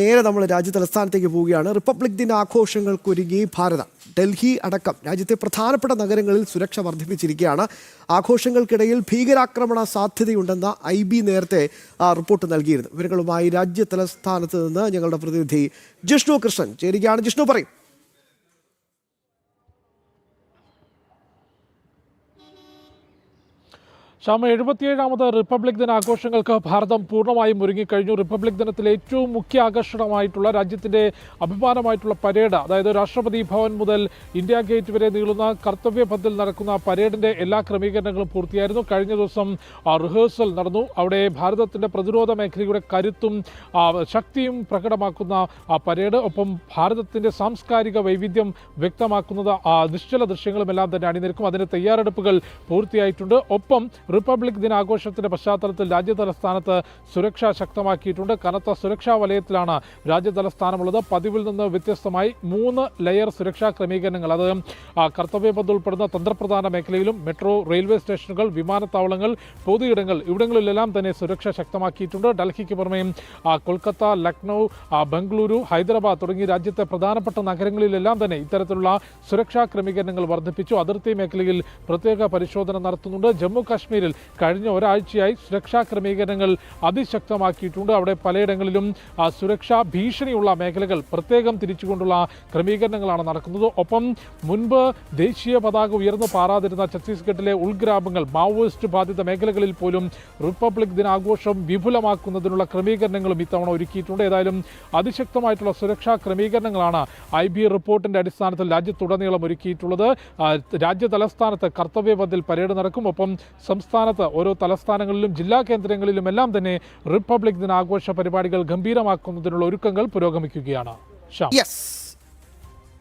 നേരെ നമ്മൾ രാജ്യ തലസ്ഥാനത്തേക്ക് പോവുകയാണ്. റിപ്പബ്ലിക് ദിന ആഘോഷങ്ങൾക്കൊരുങ്ങി ഭാരതം. ഡൽഹി അടക്കം രാജ്യത്തെ പ്രധാനപ്പെട്ട നഗരങ്ങളിൽ സുരക്ഷ വർദ്ധിപ്പിച്ചിരിക്കുകയാണ്. ആഘോഷങ്ങൾക്കിടയിൽ ഭീകരാക്രമണ സാധ്യതയുണ്ടെന്ന ഐ ബി നേരത്തെ റിപ്പോർട്ട് നൽകിയിരുന്നു. വിവരങ്ങളുമായി രാജ്യ തലസ്ഥാനത്ത് നിന്ന് ഞങ്ങളുടെ പ്രതിനിധി ജിഷ്ണു കൃഷ്ണൻ ചേരുകയാണ്. ജിഷ്ണു പറയും. ശ്യാമ എഴുപത്തിയേഴാമത് റിപ്പബ്ലിക് ദിന ആഘോഷങ്ങൾക്ക് ഭാരതം പൂർണമായും ഒരുങ്ങിക്കഴിഞ്ഞു. റിപ്പബ്ലിക് ദിനത്തിലെ ഏറ്റവും മുഖ്യ ആകർഷണമായിട്ടുള്ള രാജ്യത്തിന്റെ അഭിമാനമായിട്ടുള്ള പരേഡ് അതായത് രാഷ്ട്രപതി ഭവൻ മുതൽ ഇന്ത്യ ഗേറ്റ് വരെ നീളുന്ന കർത്തവ്യ പഥിൽ നടക്കുന്ന പരേഡിന്റെ എല്ലാ ക്രമീകരണങ്ങളും പൂർത്തിയായിരുന്നു. കഴിഞ്ഞ ദിവസം റിഹേഴ്സൽ നടന്നു. അവിടെ ഭാരതത്തിന്റെ പ്രതിരോധ മേഖലയുടെ കരുത്തും ശക്തിയും പ്രകടമാക്കുന്ന ആ പരേഡ് ഒപ്പം ഭാരതത്തിന്റെ സാംസ്കാരിക വൈവിധ്യം വ്യക്തമാക്കുന്നത് നിശ്ചല ദൃശ്യങ്ങളുമെല്ലാം തന്നെ അണിനിരക്കും. അതിന്റെ തയ്യാറെടുപ്പുകൾ പൂർത്തിയായിട്ടുണ്ട്. ഒപ്പം റിപ്പബ്ലിക് ദിനാഘോഷത്തിന്റെ പശ്ചാത്തലത്തിൽ രാജ്യതലസ്ഥാനത്ത് സുരക്ഷ ശക്തമാക്കിയിട്ടുണ്ട്. കനത്ത സുരക്ഷാ വലയത്തിലാണ് രാജ്യതലസ്ഥാനമുള്ളത്. പതിവിൽ നിന്ന് വ്യത്യസ്തമായി മൂന്ന് ലെയർ സുരക്ഷാ ക്രമീകരണങ്ങൾ. അത് കർത്തവ്യപഥ ഉൾപ്പെടുന്ന തന്ത്രപ്രധാന മേഖലയിലും മെട്രോ റെയിൽവേ സ്റ്റേഷനുകൾ വിമാനത്താവളങ്ങൾ പൊതു പൊതുയിടങ്ങൾ ഇവിടങ്ങളിലെല്ലാം തന്നെ സുരക്ഷ ശക്തമാക്കിയിട്ടുണ്ട്. ഡൽഹിക്ക് പുറമേ കൊൽക്കത്ത ലക്നൗ ബംഗളൂരു ഹൈദരാബാദ് തുടങ്ങി രാജ്യത്തെ പ്രധാനപ്പെട്ട നഗരങ്ങളിലെല്ലാം തന്നെ ഇത്തരത്തിലുള്ള സുരക്ഷാ ക്രമീകരണങ്ങൾ വർദ്ധിപ്പിച്ചു. അതിർത്തി മേഖലയിൽ പ്രത്യേക പരിശോധന നടത്തുന്നുണ്ട്. ജമ്മു കാശ്മീരിൽ കഴിഞ്ഞ ഒരാഴ്ചയായി സുരക്ഷാ ക്രമീകരണങ്ങൾ അതിശക്തമാക്കിയിട്ടുണ്ട്. അവിടെ പലയിടങ്ങളിലും സുരക്ഷാ ഭീഷണിയുള്ള മേഖലകൾ പ്രത്യേകം തിരിച്ചുകൊണ്ടുള്ള ക്രമീകരണങ്ങളാണ് നടക്കുന്നത്. ഒപ്പം മുൻപ് ദേശീയ പതാക ഉയർന്നു പാറാതിരുന്ന ഛത്തീസ്ഗഡിലെ ഉൾഗ്രാമങ്ങൾ മാവോയിസ്റ്റ് ബാധിത മേഖലകളിൽ പോലും റിപ്പബ്ലിക് ദിനാഘോഷം വിപുലമാക്കുന്നതിനുള്ള ക്രമീകരണങ്ങളും ഇത്തവണ ഒരുക്കിയിട്ടുണ്ട്. ഏതായാലും അതിശക്തമായിട്ടുള്ള സുരക്ഷാ ക്രമീകരണങ്ങളാണ് ഐ ബി റിപ്പോർട്ടിന്റെ അടിസ്ഥാനത്തിൽ രാജ്യത്തുടനീളം ഒരുക്കിയിട്ടുള്ളത്. രാജ്യ തലസ്ഥാനത്ത് കർത്തവ്യപഥിൽ പരേഡ് നടക്കും. ഒപ്പം സംസ്ഥാനത്ത് ഓരോ തലസ്ഥാനങ്ങളിലും ജില്ലാ കേന്ദ്രങ്ങളിലും എല്ലാം തന്നെ റിപ്പബ്ലിക് ദിനാഘോഷ പരിപാടികൾ ഗംഭീരമാക്കുന്നതിനുള്ള ഒരുക്കങ്ങൾ പുരോഗമിക്കുകയാണ്. യെസ്